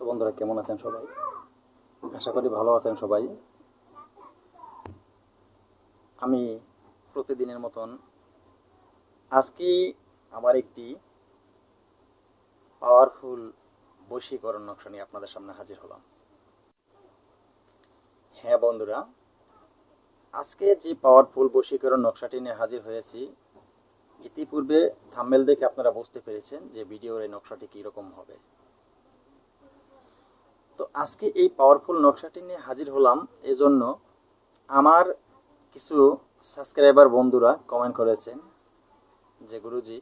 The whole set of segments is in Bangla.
তো বন্ধুরা, কেমন আছেন সবাই? আশা করি ভালো আছেন সবাই। আমি প্রতিদিনের মতন আজকে আমার একটি পাওয়ারফুল বশীকরণ নকশা নিয়ে আপনাদের সামনে হাজির হলাম। হ্যাঁ বন্ধুরা, আজকে যে পাওয়ারফুল বশীকরণ নকশাটি নিয়ে হাজির হয়েছি, ইতিপূর্বে থাম্বেল দেখে আপনারা বুঝতে পেরেছেন যে ভিডিওর এই নকশাটি কীরকম হবে। তো আজকে এই পাওয়ারফুল নকশাটি নিয়ে হাজির হলাম এজন্য আমার কিছু সাবস্ক্রাইবার বন্ধুরা কমেন্ট করেছেন যে গুরুজি,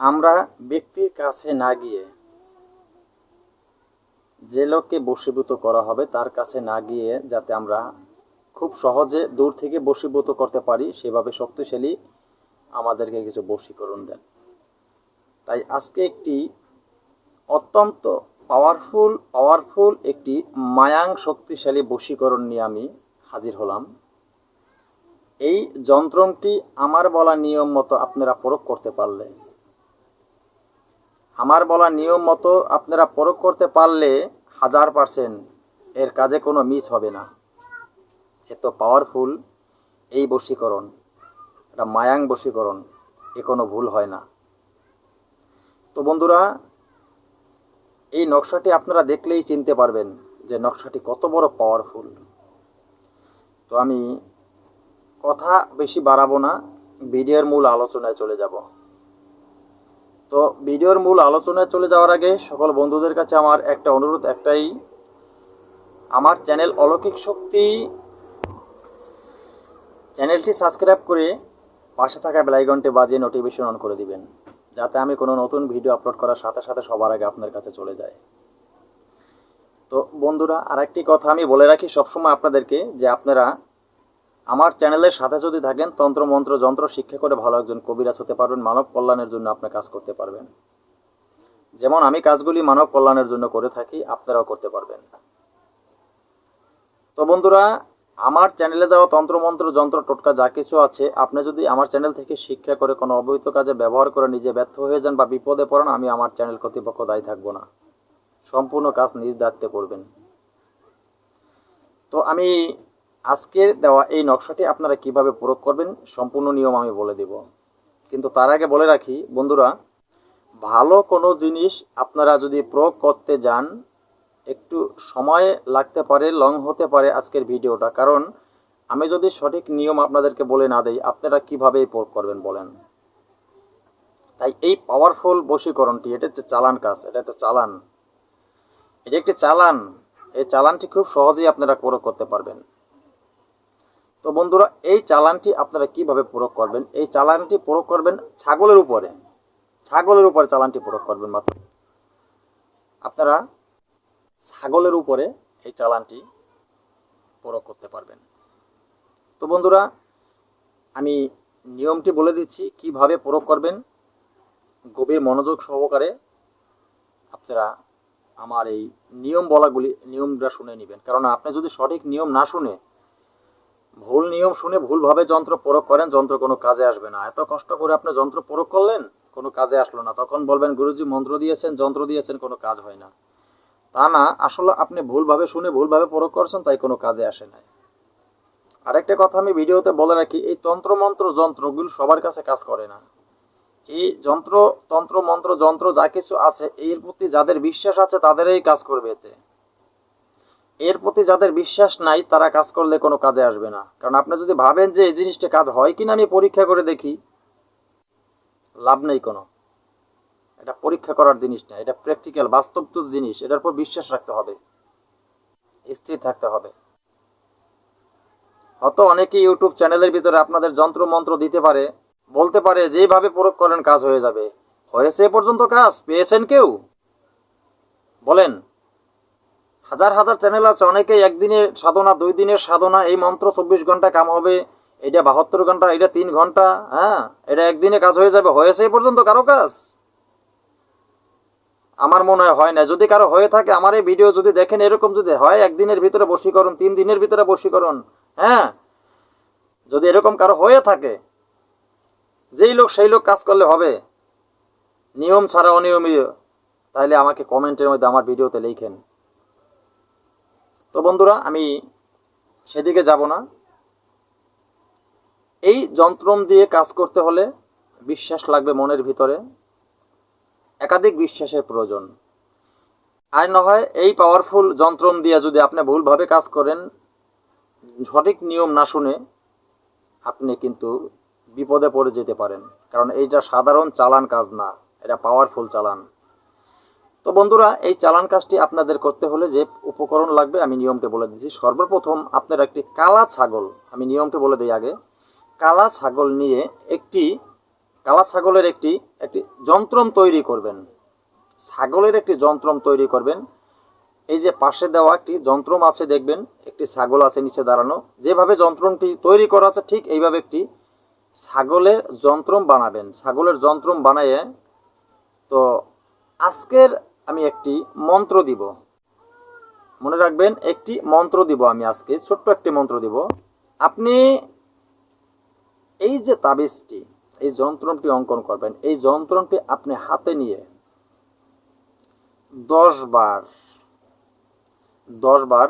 আমরা ব্যক্তির কাছে না গিয়ে যে লোককে বশীভূত করা হবে তার কাছে না গিয়ে যাতে আমরা খুব সহজে দূর থেকে বশীভূত করতে পারি, সেভাবে শক্তিশালী আমাদেরকে কিছু বশীকরণ দেন। তাই আজকে একটি অত্যন্ত পাওয়ারফুল পাওয়ারফুল একটি মায়াং শক্তিশালী বশীকরণ নিয়ে আমি হাজির হলাম। এই যন্ত্রটি আমার বলা নিয়ম মতো আপনারা প্রয়োগ করতে পারলে, আমার বলা নিয়ম মতো আপনারা প্রয়োগ করতে পারলে হাজার পার্সেন্ট এর কাজে কোনো মিস হবে না। এত পাওয়ারফুল, এই বশীকরণ, এটা মায়াং বশীকরণ, এ কোনো ভুল হয় না। তো বন্ধুরা এই নকশাটি আপনারা দেখলেই চিনতে পারবেন যে নকশাটি কত বড় পাওয়ারফুল তো আমি কথা বেশি বাড়াবো না, ভিডিওর মূল আলোচনায় চলে যাব। তো ভিডিওর মূল আলোচনায় চলে যাওয়ার আগে সকল বন্ধুদের কাছে আমার একটা অনুরোধ একটাই। আমার চ্যানেল অলৌকিক শক্তি, চ্যানেলটি সাবস্ক্রাইব করে পাশে থাকা বেলাইকনটি বাজিয়ে নোটিফিকেশন অন করে দিবেন। যাতে আমি কোনো নতুন ভিডিও আপলোড করার সাথে সাথে সবার আগে আপনার কাছে চলে যায়। তো বন্ধুরা, আরেকটি কথা আমি বলে রাখি সবসময় আপনাদেরকে যে আপনারা আমার চ্যানেলের সাথে যদি থাকেন, তন্ত্র, মন্ত্র, যন্ত্র, শিক্ষা করে ভালো একজন কবিরাজ হতে পারবেন, মানব কল্যাণের জন্য আপনি কাজ করতে পারবেন। যেমন আমি কাজগুলি মানব কল্যাণের জন্য করে থাকি, আপনারাও করতে পারবেন। তো বন্ধুরা আমার চ্যানেলে দেওয়া তন্ত্রমন্ত্র, যন্ত্র, টোটকা, যা কিছু আছে, আপনি যদি আমার চ্যানেল থেকে শিক্ষা করে কোনো অবৈধ কাজে ব্যবহার করে নিজে ব্যর্থ হয়ে যান বা বিপদে পড়েন, আমি আমার চ্যানেল কর্তৃপক্ষ দায়ী থাকব না। সম্পূর্ণ কাজ নিজ দায়িত্বে করবেন। তো আমি আজকের দেওয়া এই নকশাটি আপনারা কীভাবে প্রয়োগ করবেন, সম্পূর্ণ নিয়ম আমি বলে দেব। কিন্তু তার আগে বলে রাখি, বন্ধুরা, ভালো কোনো জিনিস আপনারা যদি প্রয়োগ করতে যান একটু সময় লাগতে পারে লং হতে পারে আজকের ভিডিওটা। কারণ আমি যদি সঠিক নিয়ম আপনাদেরকে বলে না দেই, আপনারা কীভাবে প্রয়োগ করবেন বলেন? তাই এই পাওয়ারফুল বশীকরণটি, এটা হচ্ছে চালান কাজ, এটা একটা চালান। এটা একটি চালান। এই চালানটি খুব সহজেই আপনারা প্রয়োগ করতে পারবেন। তো বন্ধুরা, এই চালানটি আপনারা কীভাবে প্রয়োগ করবেন? এই চালানটি প্রয়োগ করবেন ছাগলের উপরে। ছাগলের উপরে চালানটি প্রয়োগ করবেন মাত্র। আপনারা ছাগলের উপরে এই চালানটি প্রয়োগ করতে পারবেন। তো বন্ধুরা, আমি নিয়মটি বলে দিচ্ছি, কীভাবে প্রয়োগ করবেন, গভীর মনোযোগ সহকারে আপনারা আমার এই নিয়ম বলাগুলি, নিয়মটা শুনে নেবেন। কারণ আপনি যদি সঠিক নিয়ম না শুনে, ভুল নিয়ম শুনে ভুলভাবে যন্ত্র প্রয়োগ করেন, যন্ত্র কোনো কাজে আসবে না। এত কষ্ট করে আপনি যন্ত্র প্রয়োগ করলেন, কোনো কাজে আসলো না। তখন বলবেন, গুরুজি মন্ত্র দিয়েছেন, যন্ত্র দিয়েছেন, কোনো কাজ হয় না। তা না, আসলে আপনি ভুলভাবে শুনে ভুলভাবে প্রয়োগ করছেন, তাই কোনো কাজে আসে নাই। আরেকটা কথা আমি ভিডিওতে বলে রাখি, এই তন্ত্রমন্ত্র যন্ত্রগুলো সবার কাছে কাজ করে না। এই যন্ত্র, তন্ত্র, মন্ত্র, যন্ত্র যা কিছু আছে, এর প্রতি যাদের বিশ্বাস আছে, তাদেরই কাজ করবে এতে। এর প্রতি যাদের বিশ্বাস নাই, তারা কাজ করলে কোনো কাজে আসবে না। কারণ আপনি যদি ভাবেন যে এই জিনিসটা কাজ হয় কিনা, আমি পরীক্ষা করে দেখি, লাভ নেই কোনো। এটা পরীক্ষা করার জিনিস না, এটা প্র্যাকটিক্যাল বাস্তব জিনিস, এটার উপর বিশ্বাস রাখতে হবে। স্থির থাকতে হবে। হয়তো অনেকে ইউটিউব চ্যানেলের ভিতরে আপনাদের যন্ত্র মন্ত্র দিতে পারে, বলতে পারে যেভাবে প্রয়োগ করেন কাজ হয়ে যাবে। হয়েছে পর্যন্ত কাজ, পেয়েছেন কেউ? বলেন। হাজার হাজার চ্যানেল আছে, অনেকেই একদিনের সাধনা, দুই দিনের সাধনা, এই মন্ত্র চব্বিশ ঘণ্টা কাম হবে, এটা বাহাত্তর ঘণ্টা, এটা তিন ঘণ্টা হ্যাঁ এটা একদিনে কাজ হয়ে যাবে, হয়েছে পর্যন্ত কারও কাজ? আমার মনে হয় না। যদি কারও হয়ে থাকে, আমার এই ভিডিও যদি দেখেন, এরকম যদি হয়, একদিনের ভিতরে বশীকরণ, তিন দিনের ভিতরে বশীকরণ হ্যাঁ? যদি এরকম কারও হয়ে থাকে, যেই লোক সেই লোক কাজ করলে হবে। নিয়ম ছাড়া অনিয়মীয়। তাহলে আমাকে কমেন্টের মধ্যে আমার ভিডিওতে লিখেন। তো বন্ধুরা, আমি সেদিকে যাব না। এই যন্ত্রম দিয়ে কাজ করতে হলে বিশ্বাস লাগবে মনের ভিতরে। একাধিক বিশ্বাসের প্রয়োজন। আর হয় এই পাওয়ারফুল যন্ত্রম দিয়ে যদি আপনি ভুলভাবে কাজ করেন, সঠিক নিয়ম না শুনে আপনি কিন্তু বিপদে পড়ে যেতে পারেন। কারণ এইটা সাধারণ চালান কাজ না, এটা পাওয়ারফুল চালান। তো বন্ধুরা, এই চালান কাজটি আপনাদের করতে হলে যে উপকরণ লাগবে, আমি নিয়মটি বলে দিচ্ছি। সর্বপ্রথম আপনার একটি কালা ছাগল, আমি নিয়মটি বলে দিই আগে, কালা ছাগল নিয়ে একটি কালা ছাগলের একটি একটি যন্ত্রম তৈরি করবেন। ছাগলের একটি যন্ত্রম তৈরি করবেন। এই যে পাশে দেওয়া একটি যন্ত্রম আছে, দেখবেন একটি ছাগল আছে নিচে দাঁড়ানো। যেভাবে যন্ত্রমটি তৈরি করা আছে, ঠিক এইভাবে একটি ছাগলের যন্ত্রম বানাবেন। ছাগলের যন্ত্রম বানাইয়ে তো আজকের আমি একটি মন্ত্র দিব। মনে রাখবেন, একটি মন্ত্র দিব আমি আজকে, ছোট্ট একটি মন্ত্র দিব। আপনি এই যে তাবিজটি এই যন্ত্রণটি অঙ্কন করবেন। এই যন্ত্রণটি আপনি হাতে নিয়ে দশ বার দশ বার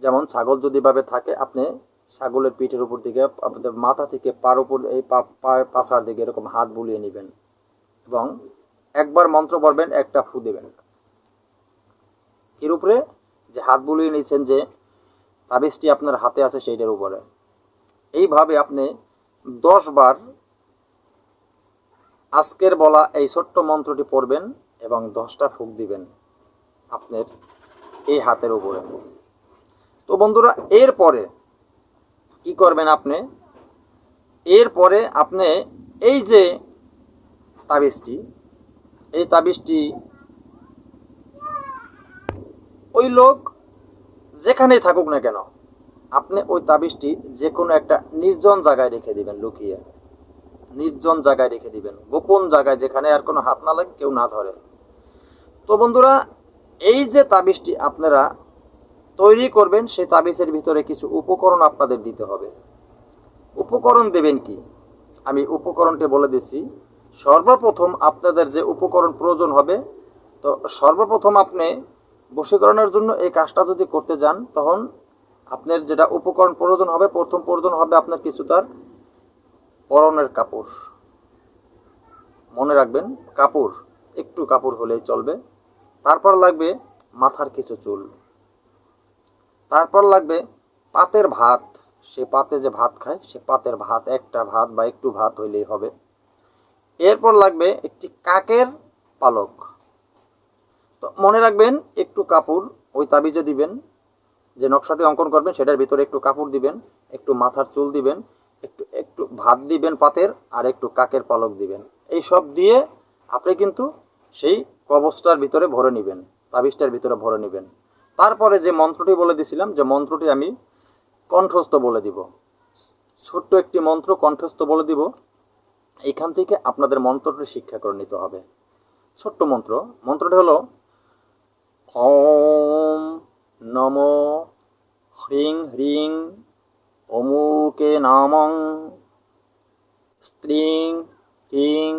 যেমন ছাগল যদি ভাবে থাকে, আপনি ছাগলের পিঠের উপর দিকে, আপনাদের মাথা থেকে পার উপর, এই পা- পা- পাছার দিকে এরকম হাত বুলিয়ে নেবেন এবং একবার মন্ত্র পড়বেন, একটা ফু দেবেন। এর উপরে যে হাত বুলিয়ে নিয়েছেন যে তাবিজটি আপনার হাতে আছে সেইটার উপরে। এইভাবে আপনি দশ বার আজকের বলা এই ছোট্ট মন্ত্রটি পড়বেন এবং দশটা ফুক দিবেন আপনার এই হাতের উপরে। তো বন্ধুরা, এরপরে কি করবেন আপনি? এরপরে আপনি এই যে তাবিজটি, এই তাবিজটি ওই লোক যেখানেই থাকুক না কেন, আপনি ওই তাবিজটি যে কোনো একটা নির্জন জায়গায় রেখে দিবেন, লুকিয়ে। নির্জন জায়গায় রেখে দিবেন। গোপন জায়গায় যেখানে আর কোনো হাত না লাগে, কেউ না ধরে। তো বন্ধুরা, এই যে তাবিজটি আপনারা তৈরি করবেন, সেই তাবিজের ভিতরে কিছু উপকরণ আপনাদের দিতে হবে। উপকরণ দেবেন কি? আমি উপকরণটি বলে দিচ্ছি। সর্বপ্রথম আপনাদের যে উপকরণ প্রয়োজন হবে, তো সর্বপ্রথম আপনি বশীকরণের জন্য এই কাজটা যদি করতে যান, তখন আপনার যেটা উপকরণ প্রয়োজন হবে, প্রথম প্রয়োজন হবে আপনার কিছু তার পরনের কাপড়। মনে রাখবেন, কাপড়, একটু কাপড় হলেই চলবে। তারপর লাগবে মাথার কিছু চুল। তারপর লাগবে পাতের ভাত। সে পাতে যে ভাত খায়, সে পাতের ভাত, একটা ভাত বা একটু ভাত হইলেই হবে। এরপর লাগবে একটি কাকের পালক। তো মনে রাখবেন, একটু কাপড় ওই তাবিজে দিবেন। যে নকশাটি অঙ্কন করবেন, সেটার ভিতরে একটু কাপড় দিবেন, একটু মাথার চুল দিবেন একটু একটু ভাত দিবেন পাতের আর একটু কাকের পালক দিবেন। এই সব দিয়ে আপনি কিন্তু সেই কবচটার ভিতরে ভরে নেবেন, তাবিজটার ভিতরে ভরে নেবেন। তারপরে যে মন্ত্রটি বলে দিছিলাম, যে মন্ত্রটি আমি কণ্ঠস্থ বলে দিব। ছোট্ট একটি মন্ত্র কণ্ঠস্থ বলে দিব। এইখান থেকে আপনাদের মন্ত্রটি শিক্ষা করে নিতে হবে। ছোট্ট মন্ত্র। মন্ত্রটি হলো, ওম নম হ্রিং হ্রিং অমুকে নামং। স্ত্রিং হিং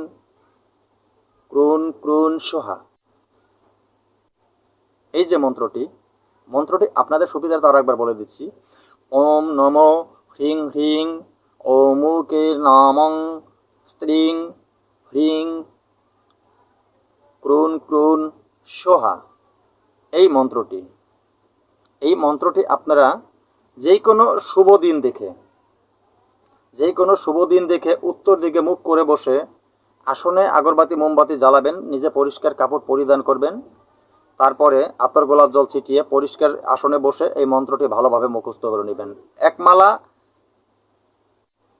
ক্রুন ক্রুন, সোহা। এই যে মন্ত্রটি মন্ত্রটি আপনাদের সুবিধার তার একবার বলে দিচ্ছি। ওম নম হ্রিং হ্রিং, অমুকে নামং। স্ত্রিং, হ্রিং, ক্রুন ক্রুন, সোহা। এই মন্ত্রটি এই মন্ত্রটি আপনারা যে কোনো শুভ দিন দেখে যে কোনো শুভ দিন দেখে উত্তর দিকে মুখ করে বসে আসনে আগরবাতি, মোমবাতি জ্বালাবেন, নিজে পরিষ্কার কাপড় পরিধান করবেন, তারপরে আতর গোলাপ জল ছিটিয়ে পরিষ্কার আসনে বসে এই মন্ত্রটি ভালোভাবে মুখস্থ করে নেবেন। এক মালা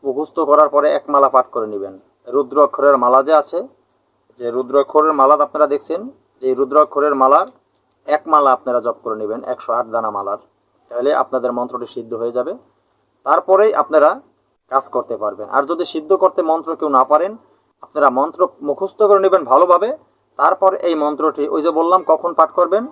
মুখস্থ করার পরে এক মালা পাঠ করে নেবেন। রুদ্র অক্ষরের মালা যে আছে, যে রুদ্র অক্ষরের মালা আপনারা দেখছেন এই রুদ্র অক্ষরের মালার এক মালা আপনারা জপ করে নেবেন, একশো আট দানা মালার। তাহলে আপনাদের মন্ত্রটি সিদ্ধ হয়ে যাবে। তারপরেই আপনারা কাজ করতে পারবেন। আর যদি সিদ্ধ করতে মন্ত্র কেউ না পারেন, আপনারা মন্ত্র মুখস্থ করে নেবেন ভালোভাবে। তারপর এই মন্ত্রটি, ওই যে বললাম, কখন পাঠ করবেন?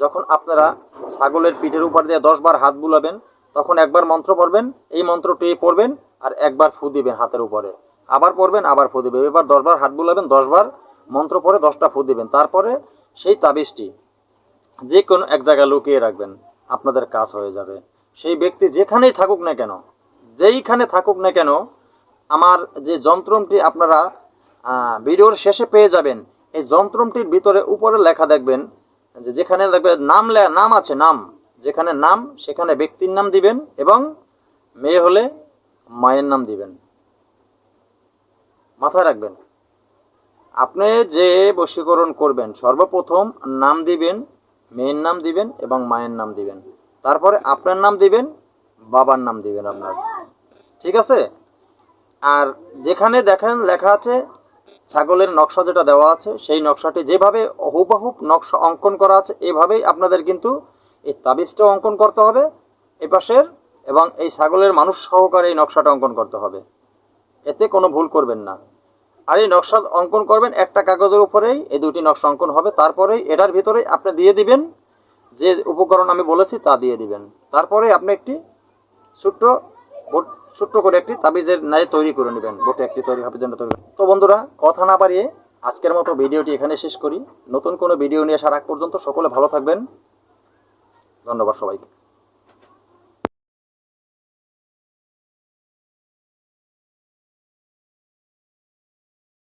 যখন আপনারা ছাগলের পিঠের উপর দিয়ে দশ বার হাত বুলাবেন, তখন একবার মন্ত্র পড়বেন, এই মন্ত্রটি পড়বেন আর একবার ফু দিবেন হাতের উপরে। আবার পড়বেন, আবার ফু দিবেন। এবার দশবার হাত বুলাবেন, দশবার মন্ত্র পরে দশটা ফু দিবেন। তারপরে সেই তাবিজটি যে কোনো এক জায়গায় লুকিয়ে রাখবেন। আপনাদের কাজ হয়ে যাবে। সেই ব্যক্তি যেখানেই থাকুক না কেন, যেইখানে থাকুক না কেন, আমার যে যন্ত্রমটি আপনারা ভিডিওর শেষে পেয়ে যাবেন, এই যন্ত্রমটির ভিতরে উপরে লেখা দেখবেন যে যেখানে দেখবে নাম লে- নাম আছে, নাম। যেখানে নাম, সেখানে ব্যক্তির নাম দিবেন এবং মেয়ে হলে মায়ের নাম দিবেন। মাথায় রাখবেন। আপনি যে বশীকরণ করবেন, সর্বপ্রথম নাম দিবেন মেয়ের নাম দিবেন এবং মায়ের নাম দিবেন। তারপরে আপনার নাম দিবেন, বাবার নাম দিবেন আপনার। ঠিক আছে? আর যেখানে দেখেন লেখা আছে, ছাগলের নকশা যেটা দেওয়া আছে, সেই নকশাটি যেভাবে হুবহুব নকশা অঙ্কন করা আছে, এভাবেই আপনাদের কিন্তু এই তাবিজটাও অঙ্কন করতে হবে এপাশের এবং এই ছাগলের মানুষ সহকারে এই নকশাটা অঙ্কন করতে হবে। এতে কোনো ভুল করবেন না। আর এই নকশা অঙ্কন করবেন একটা কাগজের উপরেই, এই দুটি নকশা অঙ্কন হবে, তারপরেই এটার ভিতরে আপনি দিয়ে দিবেন, যে উপকরণ আমি বলেছি তা দিয়ে দিবেন। তারপরে আপনি একটি ছোট্ট ছোট্ট করে একটি তাবিজের ন্যায় তৈরি করে নেবেন, বোটে একটি তৈরি হবে জন্য তৈরি তো বন্ধুরা, কথা না বাড়িয়ে আজকের মতো ভিডিওটি এখানে শেষ করি। নতুন কোনো ভিডিও নিয়ে আগ পর্যন্ত সকলে ভালো থাকবেন। ধন্যবাদ সবাইকে।